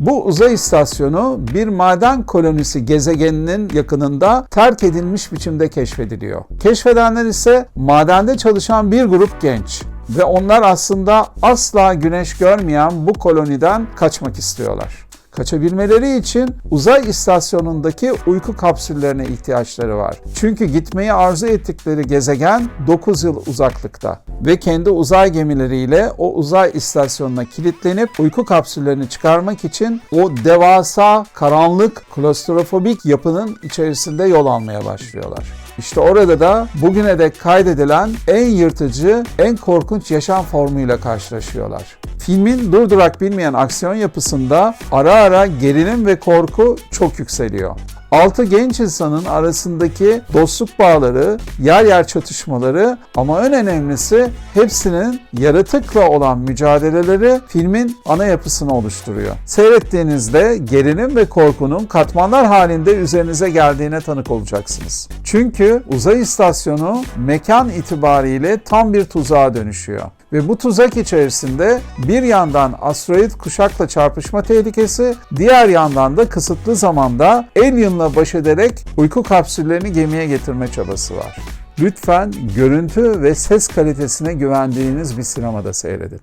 Bu uzay istasyonu bir maden kolonisi gezegeninin yakınında terk edilmiş biçimde keşfediliyor. Keşfedenler ise madende çalışan bir grup genç ve onlar aslında asla güneş görmeyen bu koloniden kaçmak istiyorlar. Kaçabilmeleri için uzay istasyonundaki uyku kapsüllerine ihtiyaçları var. Çünkü gitmeyi arzu ettikleri gezegen 9 yıl uzaklıkta ve kendi uzay gemileriyle o uzay istasyonuna kilitlenip uyku kapsüllerini çıkarmak için o devasa, karanlık, klostrofobik yapının içerisinde yol almaya başlıyorlar. İşte orada da bugüne dek kaydedilen en yırtıcı, en korkunç yaşam formuyla karşılaşıyorlar. Filmin durdurak bilmeyen aksiyon yapısında ara ara gerilim ve korku çok yükseliyor. Altı genç insanın arasındaki dostluk bağları, yer yer çatışmaları ama en önemlisi hepsinin yaratıkla olan mücadeleleri filmin ana yapısını oluşturuyor. Seyrettiğinizde gerilim ve korkunun katmanlar halinde üzerinize geldiğine tanık olacaksınız. Çünkü uzay istasyonu mekan itibariyle tam bir tuzağa dönüşüyor. Ve bu tuzak içerisinde bir yandan asteroid kuşakla çarpışma tehlikesi, diğer yandan da kısıtlı zamanda Alien'la baş ederek uyku kapsüllerini gemiye getirme çabası var. Lütfen görüntü ve ses kalitesine güvendiğiniz bir sinemada seyredin.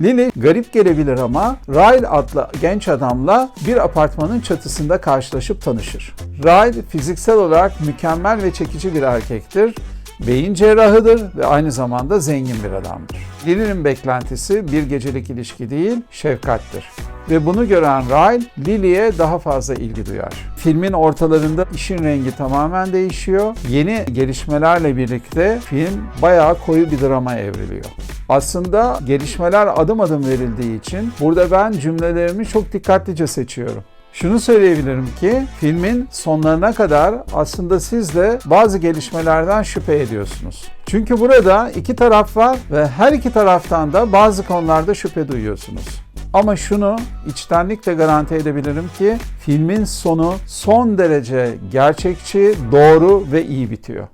Lily garip gelebilir ama Ryle adlı genç adamla bir apartmanın çatısında karşılaşıp tanışır. Ryle fiziksel olarak mükemmel ve çekici bir erkektir beyin cerrahıdır ve aynı zamanda zengin bir adamdır. Lily'nin beklentisi bir gecelik ilişki değil, şefkattir. Ve bunu gören Ryle, Lily'e daha fazla ilgi duyar. Filmin ortalarında işin rengi tamamen değişiyor. Yeni gelişmelerle birlikte film bayağı koyu bir drama evriliyor. Aslında gelişmeler adım adım verildiği için burada ben cümlelerimi çok dikkatlice seçiyorum. Şunu söyleyebilirim ki filmin sonlarına kadar aslında siz de bazı gelişmelerden şüphe ediyorsunuz. Çünkü burada iki taraf var ve her iki taraftan da bazı konularda şüphe duyuyorsunuz. Ama şunu içtenlikle garanti edebilirim ki filmin sonu son derece gerçekçi, doğru ve iyi bitiyor.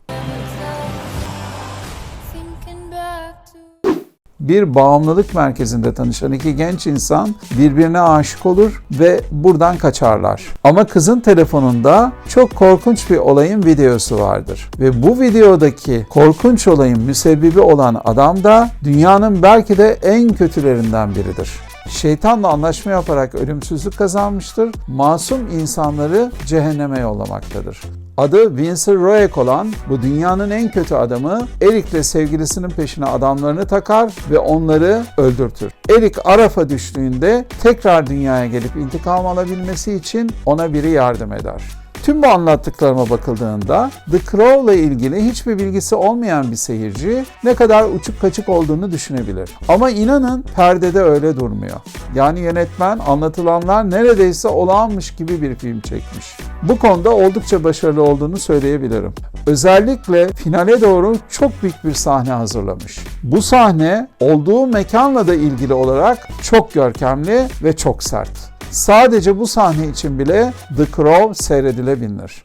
Bir bağımlılık merkezinde tanışan iki genç insan birbirine aşık olur ve buradan kaçarlar. Ama kızın telefonunda çok korkunç bir olayın videosu vardır. Ve bu videodaki korkunç olayın müsebbibi olan adam da dünyanın belki de en kötülerinden biridir. Şeytanla anlaşma yaparak ölümsüzlük kazanmıştır. Masum insanları cehenneme yollamaktadır. Adı Vincent Roek olan bu dünyanın en kötü adamı Eric'le sevgilisinin peşine adamlarını takar ve onları öldürtür. Eric Araf'a düştüğünde tekrar dünyaya gelip intikam alabilmesi için ona biri yardım eder. Tüm bu anlattıklarıma bakıldığında The Crow ile ilgili hiçbir bilgisi olmayan bir seyirci ne kadar uçuk kaçık olduğunu düşünebilir. Ama inanın perdede öyle durmuyor. Yani yönetmen anlatılanlar neredeyse olağanmış gibi bir film çekmiş. Bu konuda oldukça başarılı olduğunu söyleyebilirim. Özellikle finale doğru çok büyük bir sahne hazırlamış. Bu sahne olduğu mekanla da ilgili olarak çok görkemli ve çok sert. Sadece bu sahne için bile The Crow seyredilebilir.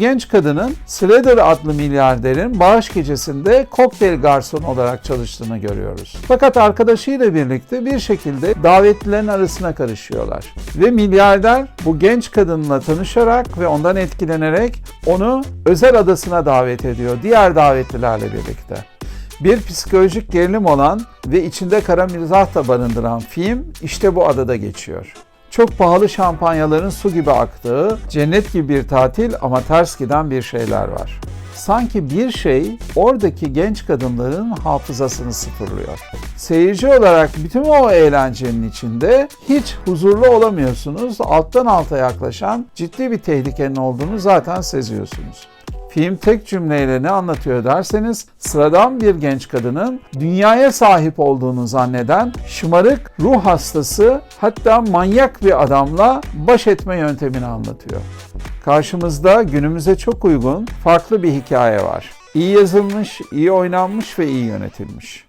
Genç kadının Slater adlı milyarderin bağış gecesinde kokteyl garsonu olarak çalıştığını görüyoruz. Fakat arkadaşıyla birlikte bir şekilde davetlilerin arasına karışıyorlar. Ve milyarder bu genç kadınla tanışarak ve ondan etkilenerek onu özel adasına davet ediyor diğer davetlilerle birlikte. Bir psikolojik gerilim olan ve içinde kara mizah da barındıran film işte bu adada geçiyor. Çok pahalı şampanyaların su gibi aktığı, cennet gibi bir tatil ama ters giden bir şeyler var. Sanki bir şey oradaki genç kadınların hafızasını sıfırlıyor. Seyirci olarak bütün o eğlencenin içinde hiç huzurlu olamıyorsunuz. Alttan alta yaklaşan ciddi bir tehlikenin olduğunu zaten seziyorsunuz. Film tek cümleyle ne anlatıyor derseniz sıradan bir genç kadının dünyaya sahip olduğunu zanneden şımarık ruh hastası hatta manyak bir adamla baş etme yöntemini anlatıyor. Karşımızda günümüze çok uygun farklı bir hikaye var. İyi yazılmış, iyi oynanmış ve iyi yönetilmiş.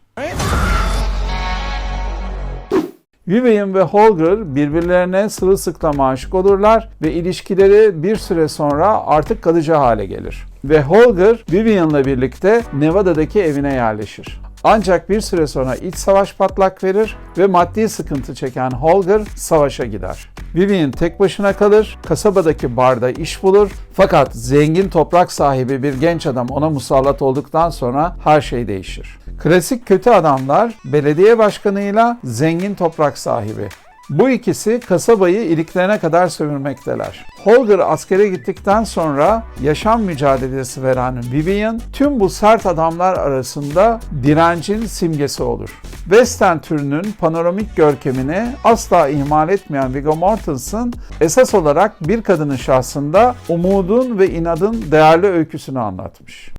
Vivian ve Holger birbirlerine sırılsıklam aşık olurlar ve ilişkileri bir süre sonra artık kalıcı hale gelir. Ve Holger, Vivian'la birlikte Nevada'daki evine yerleşir. Ancak bir süre sonra iç savaş patlak verir ve maddi sıkıntı çeken Holger savaşa gider. Vivian tek başına kalır, kasabadaki barda iş bulur fakat zengin toprak sahibi bir genç adam ona musallat olduktan sonra her şey değişir. Klasik kötü adamlar belediye başkanıyla zengin toprak sahibi. Bu ikisi kasabayı iliklerine kadar sömürmekteler. Holger askere gittikten sonra yaşam mücadelesi veren Vivian tüm bu sert adamlar arasında direncin simgesi olur. Western türünün panoramik görkemini asla ihmal etmeyen Viggo Mortensen esas olarak bir kadının şahsında umudun ve inadın değerli öyküsünü anlatmış.